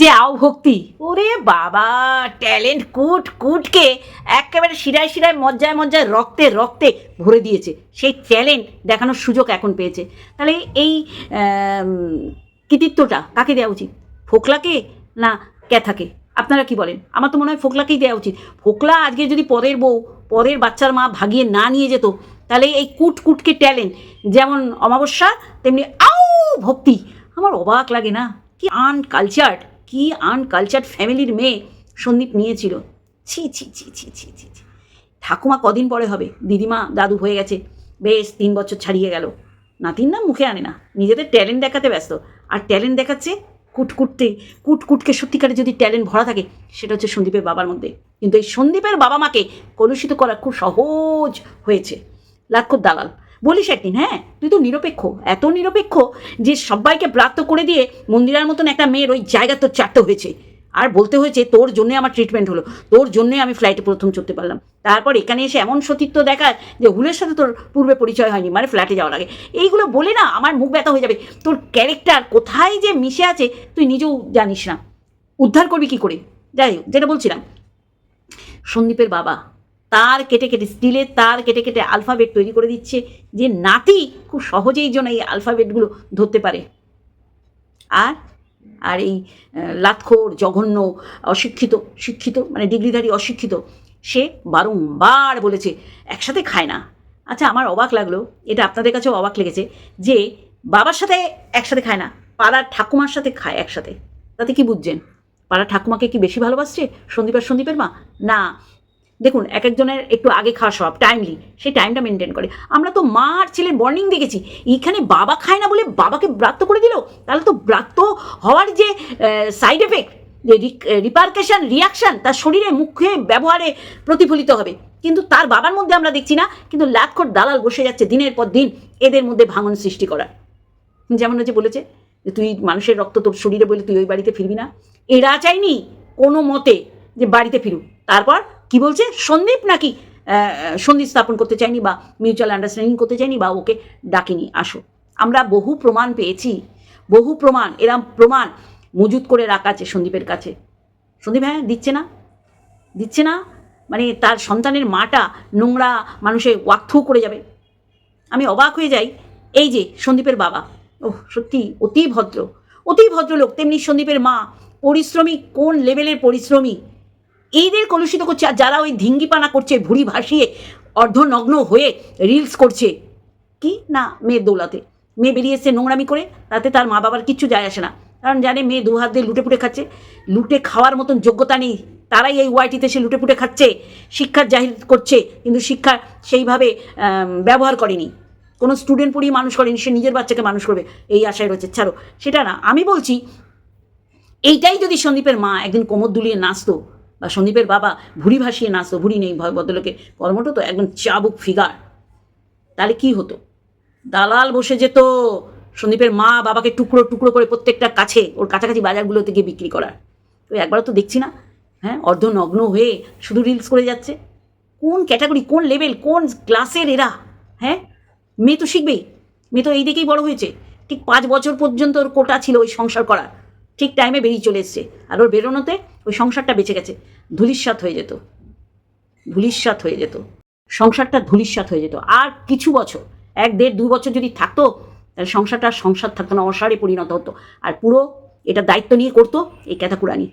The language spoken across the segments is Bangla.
যে আও ভক্তি, ওরে বাবা, ট্যালেন্ট কুট, কুটকে একেবারে শিরায় শিরায়, মজ্জায় মজ্জায়, রক্তে রক্তে ভরে দিয়েছে। সেই ট্যালেন্ট দেখানোর সুযোগ এখন পেয়েছে। তাহলে এই কৃতিত্বটা কাকে দেওয়া উচিত? ফোকলাকে না ক্যাথাকে? আপনারা কি বলেন? আমার তো মনে হয় ফোকলাকেই দেওয়া উচিত। ফোকলা আজকে যদি পরের বউ, পরের বাচ্চার মা ভাগিয়ে না নিয়ে যেত, তাহলে এই কুট, কুটকে ট্যালেন্ট যেমন অমাবস্যা, তেমনি আউ ভক্তি। আমার অবাক লাগে না, কি আনকালচার্ড কি আনকালচার্ড ফ্যামিলির মেয়ে সন্দীপ নিয়েছিল। ছি ছি ছি ছি ছি ছি ছি। ঠাকুমা কদিন পরে হবে? দিদিমা দাদু হয়ে গেছে। বেশ, তিন বছর ছাড়িয়ে গেল। নাতিন না মুখে আনে না। নিজেদের ট্যালেন্ট দেখাতে ব্যস্ত। আর ট্যালেন্ট দেখাচ্ছে কুটকুটতে। কুটকুটকে সত্যিকারে যদি ট্যালেন্ট ভরা থাকে, সেটা হচ্ছে সন্দীপের বাবার মধ্যে। কিন্তু এই সন্দীপের বাবা মাকে কলুষিত করা খুব সহজ হয়েছে। লাক্ষর দালাল। বলিস একদিন হ্যাঁ? তুই তো নিরপেক্ষ, এত নিরপেক্ষ যে সবাইকে ব্রাত্য করে দিয়ে মন্দিরার মতন একটা মেয়ের ওই জায়গা তোর চারটে হয়েছে। আর বলতে হয়েছে, তোর জন্যে আমার ট্রিটমেন্ট হলো, তোর জন্যে আমি ফ্লাইটে প্রথম চড়তে পারলাম। তারপর এখানে এসে এমন সতীত্ব দেখায় যে হুলের সাথে তোর পূর্বে পরিচয় হয়নি মানে ফ্ল্যাটে যাওয়ার আগে। এইগুলো বলে না, আমার মুখ ব্যথা হয়ে যাবে। তোর ক্যারেক্টার কোথায় যে মিশে আছে, তুই নিজেও জানিস না। উদ্ধার করবি কি করে? যাই হোক, যেটা বলছিলাম, সন্দীপের বাবা। তার কেটে কেটে স্টিলের তার কেটে কেটে আলফাবেট তৈরি করে দিচ্ছে, যে নাতি খুব সহজেই যেন এই আলফাবেটগুলো ধরতে পারে। আর আর এই লাতখোর, জঘন্য, অশিক্ষিত, শিক্ষিত মানে ডিগ্রিধারী অশিক্ষিত, সে বারংবার বলেছে, একসাথে খায় না। আচ্ছা আমার অবাক লাগল, এটা আপনাদের কাছেও অবাক লেগেছে, যে বাবার সাথে একসাথে খায় না, পাড়ার ঠাকুমার সাথে খায় একসাথে। তাতে কি বুঝছেন? পাড়ার ঠাকুমাকে কি বেশি ভালোবাসছে? সন্দীপ আর সন্দীপের মা? না দেখুন, এক একজনের একটু আগে খাওয়া সব টাইমলি সেই টাইমটা মেনটেন করে। আমরা তো মা আর ছেলের বর্নিং দেখেছি। এইখানে বাবা খায় না বলে বাবাকে ব্রাত্য করে দিল? তাহলে তো ব্রাত্য হওয়ার যে সাইড এফেক্ট যে রিপার্কেশন রিয়াকশন তার শরীরে মুখে ব্যবহারে প্রতিফলিত হবে। কিন্তু তার বাবার মধ্যে আমরা দেখছি না, কিন্তু লাখর দালাল বসে যাচ্ছে দিনের পর দিন এদের মধ্যে ভাঙন সৃষ্টি করার। যেমন হচ্ছে বলেছে যে তুই মানুষের রক্ত তোর শরীরে বলে তুই ওই বাড়িতে ফিরবি না। এরা চাইনি কোনো মতে যে বাড়িতে ফিরুক। তারপর কি বলছে? সন্দীপ নাকি সন্ধি স্থাপন করতে চাইনি বা মিউচুয়াল আন্ডারস্ট্যান্ডিং করতে চাইনি বা ওকে ডাকিনি। আসো। আমরা বহু প্রমাণ পেয়েছি। বহু প্রমাণ, এরম প্রমাণ মজুত করে রাখা আছে সন্দীপের কাছে। সন্দীপ হ্যাঁ দিচ্ছে না? দিচ্ছে না? মানে তার সন্তানের মাটা নোংরা মানুষে ওয়াকথু করে যাবে। আমি অবাক হয়ে যাই। এই যে সন্দীপের বাবা। ওহ, সত্যি অতি ভদ্র। অতি ভদ্রলোক। তেমনি সন্দীপের মা পরিশ্রমী, কোন লেভেলের পরিশ্রমী? এইদের কলুষিত করছে আর যারা ওই ধিঙ্গিপানা করছে, ভুড়ি ভাসিয়ে অর্ধনগ্ন হয়ে রিলস করছে, কি? না মেয়ের দৌলাতে। মেয়ে বেরিয়ে এসছে নোংরামি করে, তাতে তার মা বাবার কিচ্ছু যায় আসে না। কারণ জানে মেয়ে দু হাত দিয়ে লুটে পুটে খাচ্ছে, লুটে খাওয়ার মতন যোগ্যতা নেই, তারাই এই ওয়াইটিতে সে লুটে পুটে খাচ্ছে, শিক্ষার জাহির করছে, কিন্তু শিক্ষা সেইভাবে ব্যবহার করেনি। কোনো স্টুডেন্ট পড়িয়ে মানুষ করেনি, সে নিজের বাচ্চাকে মানুষ করবে, এই আশায় রয়েছে। ছাড়ো, সেটা না, আমি বলছি, এইটাই যদি সন্দীপের মা একদিন কোমর দুলিয়ে নাচতো বা সন্দীপের বাবা ভুড়ি ভাসিয়ে নাচতো ভুড়ি নেই, ভয় ভদ্রলোকে। কর্মটা তো একদম চাবুক ফিগার। তাহলে কি হতো? দালাল বসে যেত, সন্দীপের মা বাবাকে টুকরো টুকরো করে প্রত্যেকটা কাছে, ওর কাছাকাছি বাজারগুলোতে গিয়ে বিক্রি করার। তো একবারও তো দেখছি না হ্যাঁ অর্ধনগ্ন হয়ে শুধু রিলস করে যাচ্ছে। কোন ক্যাটাগরি কোন লেভেল কোন ক্লাসের এরা হ্যাঁ? মেয়ে তো শিখবেই। মেয়ে তো এই দিকেই বড় হয়েছে। ঠিক পাঁচ বছর পর্যন্ত ওর কোটা ছিল ওই সংসার করার। ঠিক টাইমে বেরিয়ে চলে এসছে। আর ওর বেরোনোতে ওই সংসারটা বেঁচে গেছে। ধুলিস্বাত হয়ে যেত। ধুলিস্বাত হয়ে যেত। সংসারটা ধুলিস্বাত হয়ে যেত। আর কিছু বছর, এক দেড় দু বছর যদি থাকতো, তাহলে সংসারটা সংসার থাকতো না, অসারে পরিণত হতো। আর পুরো এটা দায়িত্ব নিয়ে করতো এই ক্যাথাকুরানি।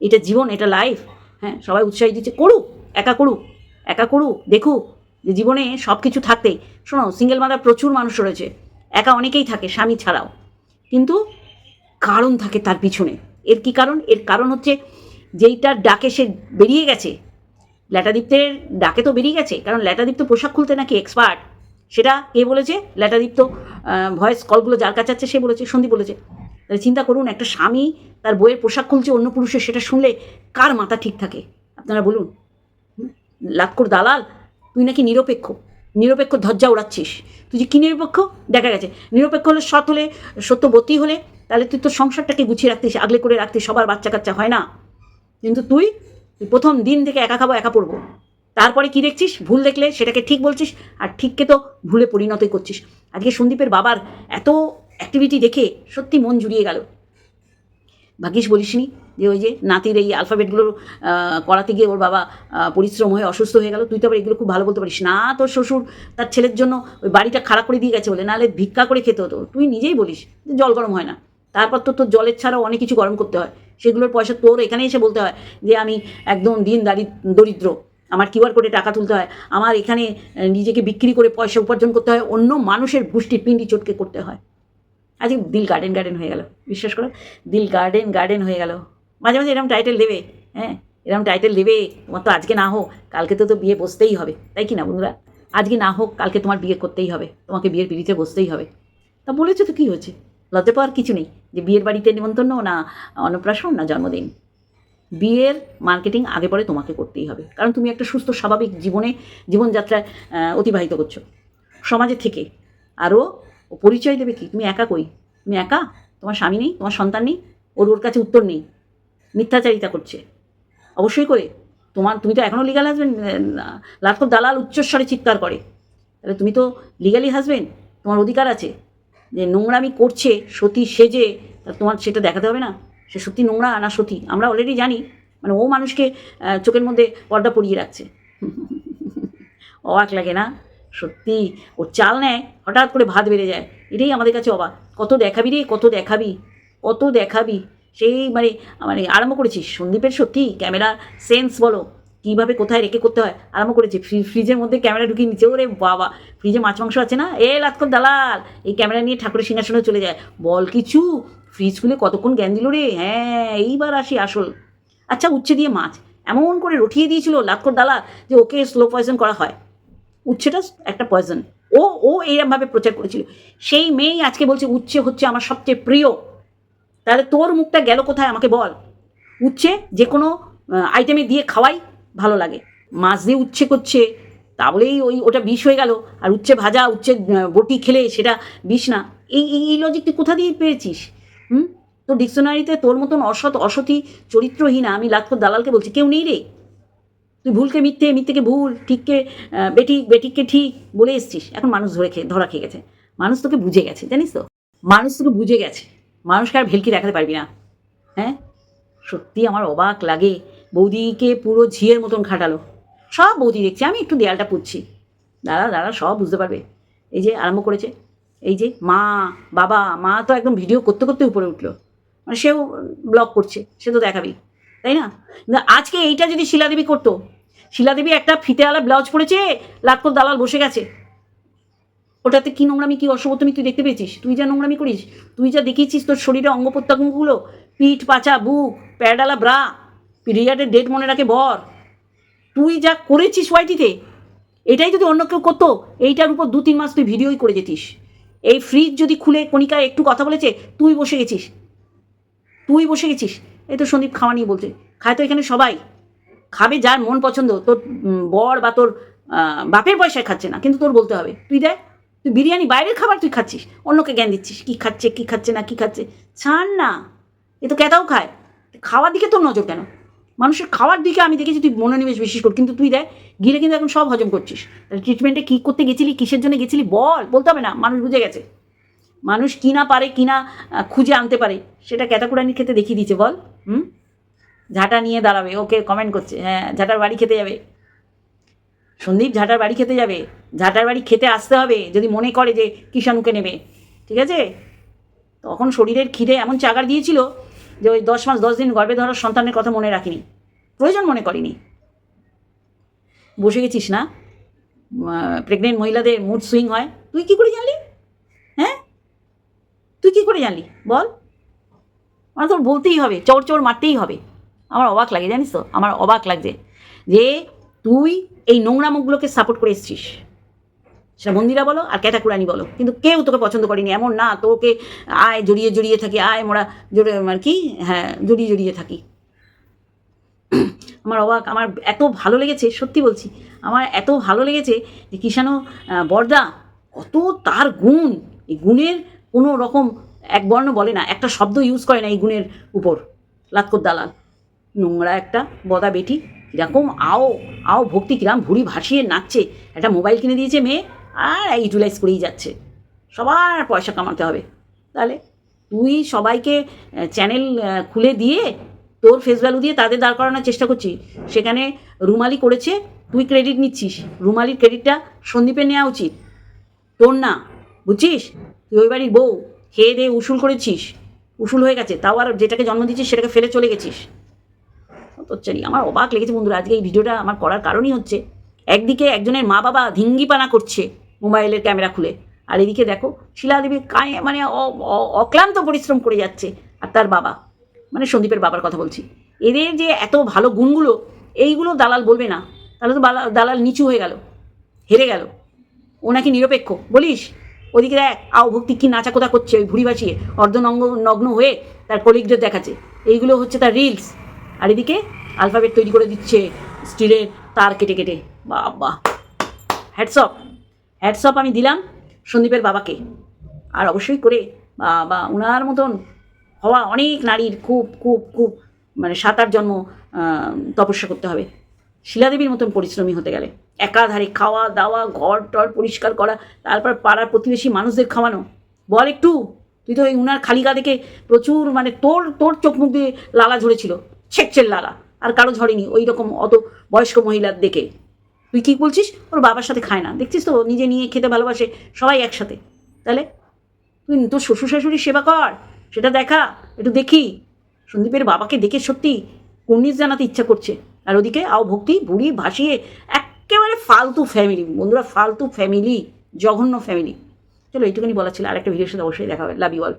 এটা জীবন, এটা লাইফ হ্যাঁ সবাই উৎসাহী দিচ্ছে, করুক, একা করুক একা করুক, দেখুক যে জীবনে সব কিছু থাকতেই। শোনো সিঙ্গেল মাদার প্রচুর মানুষ রয়েছে। একা অনেকেই থাকে, স্বামী ছাড়াও। কিন্তু কারণ থাকে তার পিছনে। এর কি কারণ? এর কারণ হচ্ছে যেইটার ডাকে সে বেরিয়ে গেছে, ল্যাটাদীপ্তের ডাকে তো বেরিয়ে গেছে, কারণ ল্যাটাদীপ্ত পোশাক খুলতে নাকি এক্সপার্ট সেটা কে বলেছে? ল্যাটাদীপ্ত ভয়েস কলগুলো যার কাছে আছে সে বলেছে, সন্দীপ বলেছে। তাহলে চিন্তা করুন, একটা স্বামী তার বইয়ের পোশাক খুলছে, অন্য পুরুষের সেটা শুনলে কার মাথা ঠিক থাকে? আপনারা বলুন। লাক্ষর দালাল, তুই নাকি নিরপেক্ষ। নিরপেক্ষ ধজ্জা উড়াচ্ছিস। তুই যে কী নিরপেক্ষ? দেখা গেছে। নিরপেক্ষ হলে সৎ হলে সত্যবতী হলে তাহলে তুই তো সংসারটাকে গুছিয়ে রাখতিস, আগলে করে রাখতিস, সবার বাচ্চা কাচ্চা হয় না? কিন্তু তুই তুই প্রথম দিন থেকে একা খাব, একা পড়ব। তারপরে কি দেখছিস? ভুল দেখলে সেটাকে ঠিক বলছিস, আর ঠিককে তো ভুলে পরিণতই করছিস। আজকে সন্দীপের বাবার এত অ্যাক্টিভিটি দেখে সত্যি মন জুড়িয়ে গেল। ভাগ্যিস বলিসনি যে ওই যে নাতির এই আলফাবেটগুলো করাতে গিয়ে ওর বাবা পরিশ্রম হয়ে অসুস্থ হয়ে গেল। তুই তো আবার এগুলো খুব ভালো বলতে পারিস। না, তোর শ্বশুর তার ছেলের জন্য ওই বাড়িটা খারাপ করে দিয়ে গেছে বলে, নাহলে ভিক্ষা করে খেতে হতো। তুই নিজেই বলিস জল গরম হয় না। তারপর তো তোর জলের ছাড়াও অনেক কিছু গরম করতে হয়। সেগুলোর পয়সা তোর এখানে এসে বলতে হয় যে আমি একদম দিন দারি দরিদ্র। আমার কিউআর কোডে টাকা তুলতে হয়। আমার এখানে নিজেকে বিক্রি করে পয়সা উপার্জন করতে হয়। অন্য মানুষের গোষ্ঠীর পিন্ডি চটকে করতে হয়। আজকে দিল গার্ডেন গার্ডেন হয়ে গেল। বিশ্বাস করো? দিল গার্ডেন গার্ডেন হয়ে গেল। মাঝে মাঝে এরকম টাইটেল দেবে। হ্যাঁ এরকম টাইটেল দেবে। তোমার তো আজকে না হোক, কালকে তো তো বিয়ে বসতেই হবে। তাই কি না বন্ধুরা? আজকে না হোক, কালকে তোমার বিয়ে করতেই হবে। তোমাকে বিয়ের পিড়িতে বসতেই হবে। তা বলেছ তো কী হয়েছে? লজ্জা পাওয়ার কিছু নেই। যে বিয়ের বাড়িতে নিমন্ত্রণ না অন্নপ্রাশন না জন্মদিন। বিয়ের মার্কেটিং আগে পরে তোমাকে করতেই হবে। কারণ তুমি একটা সুস্থ, স্বাভাবিক জীবনে জীবনযাত্রায় অতিবাহিত করছ। সমাজের থেকে আরও পরিচয় দেবে কি? তুমি একা কই? তুমি একা? তোমার স্বামী নেই? তোমার সন্তান নেই? ওর ওর কাছে উত্তর নেই? মিথ্যাচারিতা করছে? অবশ্যই করে। তোমার, তুমি তো এখনও লিগাল হাজবেন্ড লাখো দালাল উচ্চস্বরে চিৎকার করে। তাহলে তুমি তো লিগালি হাজবেন্ড তোমার অধিকার আছে? যে নোংরামি করছে, সতী সেজে, তা তোমার সেটা দেখাতে হবে না? সে সত্যি নোংরা না সতী? আমরা অলরেডি জানি মানে ও মানুষকে চোখের মধ্যে পর্দা পরিয়ে রাখছে। অবাক লাগে না? সত্যি ও চাল নেয়, হঠাৎ করে ভাত বেড়ে যায়। এটাই আমাদের কাছে অবাক। কত দেখাবি রে, কত দেখাবি কত দেখাবি। সেই মানে মানে আরম্ভ করেছিস। সন্দীপের সত্যি, ক্যামেরা সেন্স বলো। কীভাবে কোথায় রেখে করতে হয়? আরম্ভ করেছে। ফ্রি- ফ্রিজের মধ্যে ক্যামেরা ঢুকিয়ে নিচ্ছে ওরে বাবা! ফ্রিজে মাছ, মাংস আছে না? এ লাতকর দালাল! এই ক্যামেরা নিয়ে ঠাকুরের সিংহাসনে চলে যায়। বল কিছু? ফ্রিজ খুলে কতক্ষণ জ্ঞান দিল রে? হ্যাঁ এইবার আসি আসল। আচ্ছা উচ্ছে দিয়ে মাছ। এমন করে রটিয়ে দিয়েছিল লাতকর দালাল যে ওকে স্লো পয়জন করা হয়। উচ্ছেটা একটা পয়জন ও ও এইরকমভাবে প্রচার করেছিল। সেই মেয়েই আজকে বলছে, উচ্ছে হচ্ছে আমার সবচেয়ে প্রিয়। তাহলে তোর মুখটা গেল কোথায় আমাকে বল? উচ্ছে যে কোনো আইটেমে দিয়ে খাওয়াই। ভালো লাগে। মাছ দিয়ে উচ্ছে করছে তা বলেই ওই ওটা বিষ হয়ে গেল। আর উচ্ছে ভাজা উচ্ছে বটি খেলে সেটা বিষ না। এই এই- লজিক তুই কোথা দিয়ে পেয়েছিস? হুম? তোর ডিকশনারিতে তোর মতন অসৎ অসতী চরিত্রহীনা আমি লাখো দালালকে বলছি কেউ নেই রে। তুই ভুলকে মিথ্যে মিথ্যেকে ভুল ঠিককে আহ, বেটিককে ঠিক বলে এসছিস। এখন মানুষ ধরে খেয়ে ধরা খেয়ে গেছে। মানুষ তোকে বুঝে গেছে জানিস তো? মানুষ তোকে বুঝে গেছে। মানুষকে আর ভেলকি দেখাতে পারবি না। হ্যাঁ? সত্যি আমার অবাক লাগে। বৌদিকে পুরো ঝিয়ের মতন খাটালো। সব বৌদি দেখছি, আমি একটু দেয়ালটা পুচ্ছি দাদা দাদা সব বুঝতে পারবে। এই যে আরম্ভ করেছে, এই যে মা, বাবা, মা তো একদম ভিডিও করতে করতে উপরে উঠল। মানে সেও ব্লগ করছে, সে তো দেখাবি, তাই না? আজকে এইটা যদি শিলাদেবী করতো, শিলাদেবী একটা ফিতেওয়ালা ব্লাউজ পরেছে লাটকর দালাল বসে গেছে। ওটাতে কি নোংরামি, কি অসবতমি তুই দেখতে পেয়েছিস? তুই যা নোংরামি করিস, তুই যা দেখিয়েছিস তোর শরীরে অঙ্গ প্রত্যঙ্গগুলো, পিঠ পাচা বুক প্যাডালা ব্রা পিরিয়ডের ডেট মনে রাখে বর। তুই যা করেছিস ওয়াইটিতে এটাই যদি অন্য কেউ করতো, এইটার উপর দু তিন মাস তুই ভিডিওই করে যেতিস। এই ফ্রিজ যদি খুলে কণিকা একটু কথা বলেছে, তুই বসে গেছিস। তুই বসে গেছিস। এই তো সন্দীপ খাওয়া নিয়ে বলছে, খায় তো এখানে সবাই। খাবে যার মন পছন্দ। তোর বর বা তোর বাপের পয়সায় খাচ্ছে না, কিন্তু তোর বলতে হবে। তুই দেখ, তুই বিরিয়ানি বাইরের খাবার তুই খাচ্ছিস, অন্যকে জ্ঞান দিচ্ছিস, কী খাচ্ছে কী খাচ্ছে না, কী খাচ্ছে। ছাড় না, এ তো কেতাও খায়। খাওয়ার দিকে তোর নজর কেন? মানুষের খাওয়ার দিকে আমি দেখেছি তুই মনোনিবেশ বেশি কর, কিন্তু তুই দেখ, গিলে কিন্তু এখন সব হজম করছিস। ট্রিটমেন্টে কী করতে গেছিলি, কিসের জন্য গেছিলি বল, বলতে হবে না, মানুষ বুঝে গেছে। মানুষ কি না পারে, কি না খুঁজে আনতে পারে, সেটা ক্যাতাকুরানির খেতে দেখিয়ে দিচ্ছে বল, হুম? ঝাঁটা নিয়ে দাঁড়াবে, ওকে কমেন্ট করছে হ্যাঁ ঝাঁটার বাড়ি খেতে যাবে। সন্দীপ ঝাঁটার বাড়ি খেতে যাবে, ঝাঁটার বাড়ি খেতে আসতে হবে, যদি মনে করে যে কিষাণুকে নেবে, ঠিক আছে? তখন শরীরের খিদে এমন চাগার দিয়েছিল যে ওই দশ মাস, দশ দিন গর্বে ধরার সন্তানের কথা মনে রাখিনি। প্রয়োজন মনে করিনি। বসে গেছিস না? প্রেগনেন্ট মহিলাদের মুড সুইং হয়। তুই কি করে জানলি? হ্যাঁ? তুই কি করে জানলি? বল। মানে তোর বলতেই হবে চোর চোর মারতেই হবে। আমার অবাক লাগে, জানিস তো? আমার অবাক লাগছে যে তুই এই নোংরা মুখগুলোকে সাপোর্ট করে এসছিস। সেটা মন্দিরা বলো আর ক্যাটাকুরানি বলো। কিন্তু কেউ তোকে পছন্দ করেনি এমন না তোকে আয় জড়িয়ে জড়িয়ে থাকি আয় মোরা জড়িয়ে আর কি? হ্যাঁ জড়িয়ে জড়িয়ে থাকি। আমার অবাক আমার এত ভালো লেগেছে সত্যি বলছি আমার এত ভালো লেগেছে যে আহ, বরদা কত তার গুণ। এই গুণের কোনো রকম এক বর্ণ বলে না একটা শব্দ ইউজ করে না এই গুণের উপর। লাতকর দালাল। নোংরা একটা বদা বেটি কীরকম আও আও ভক্তি কিরাম ভুড়ি ভাসিয়ে নাচছে। একটা মোবাইল কিনে দিয়েছে মেয়ে আর ইউটিলাইজ করেই যাচ্ছে। সবার পয়সা কামাতে হবে। তাহলে তুই সবাইকে চ্যানেল খুলে দিয়ে তোর ফেস ভ্যালু দিয়ে তাদের দাঁড় করানোর চেষ্টা করছিস। সেখানে রুমালি করেছে, তুই ক্রেডিট নিচ্ছিস। রুমালির ক্রেডিটটা সন্দীপের নেওয়া উচিত। তোর না, বুঝছিস? তুই ওই বাড়ির বউ, খেয়ে দিয়ে উসুল করেছিস। উসুল হয়ে গেছে, তাও আর যেটাকে জন্ম দিচ্ছিস সেটাকে ফেলে চলে গেছিস। তোচ্চারি, আমার অবাক লেগেছে বন্ধুরা। আজকে এই ভিডিওটা আমার করার কারণই হচ্ছে, একদিকে একজনের মা বাবা ধিঙ্গিপানা করছে মোবাইলের ক্যামেরা খুলে। আর এদিকে দেখো, শিলাদেবী কায়ে মানে অক্লান্ত পরিশ্রম করে যাচ্ছে আর তার বাবা। মানে সন্দীপের বাবার কথা বলছি। এদের যে এত ভালো গুণগুলো, এইগুলো দালাল বলবে না। তাহলে তো দালাল নিচু হয়ে গেল, হেরে গেল। ও নাকি নিরপেক্ষ। বলিস? ওদিকে দেখ, আও ভক্তি কি নাচা কোথা করছে ওই ভুড়ি ভাসিয়ে অর্ধনঙ্গ নগ্ন হয়ে তার কলিগদের দেখাচ্ছে। এইগুলো হচ্ছে তার রিলস আর এদিকে আলফাবেট তৈরি করে দিচ্ছে স্টিলের তার কেটে কেটে। বাবা। হ্যাটসঅপ হ্যাটসঅপ আমি দিলাম সন্দীপের বাবাকে। আর অবশ্যই করে, বা ওনার মতন হওয়া অনেক নারীর খুব খুব খুব মানে সাত আট জন্ম তপস্যা করতে হবে। শিলাদেবীর মতন পরিশ্রমী হতে গেলে। একাধারে খাওয়া, দাওয়া, ঘর, টর পরিষ্কার করা, তারপর পাড়ার প্রতিবেশী মানুষদের খাওয়ানো। বল একটু, তুই তো ওই উনার খালি গা দেখে প্রচুর মানে তোর তোর চোখ মুখ দিয়ে লালা ঝরেছিল। ছেকছের লালা। আর কারও ঝরেনি, ওই রকম অত বয়স্ক মহিলার দেখে। তুই কী বলছিস? ওর বাবার সাথে খায় না। দেখছিস তো, নিজে নিয়ে খেতে ভালোবাসে, সবাই একসাথে। তাহলে তুই তোর শ্বশুর শাশুড়ির সেবা কর, সেটা দেখা, একটু দেখি। সন্দীপের বাবাকে দেখে সত্যি কুর্নিশ জানাতে ইচ্ছা করছে। আর ওদিকে আও ভক্তি, বুড়ি, ভাসিয়ে, একেবারে ফালতু ফ্যামিলি বন্ধুরা, ফালতু ফ্যামিলি জঘন্য ফ্যামিলি চলো, এইটুকুনি বলা ছিল। আর একটা ভিডিওর সাথে অবশ্যই দেখা হবে। Love you all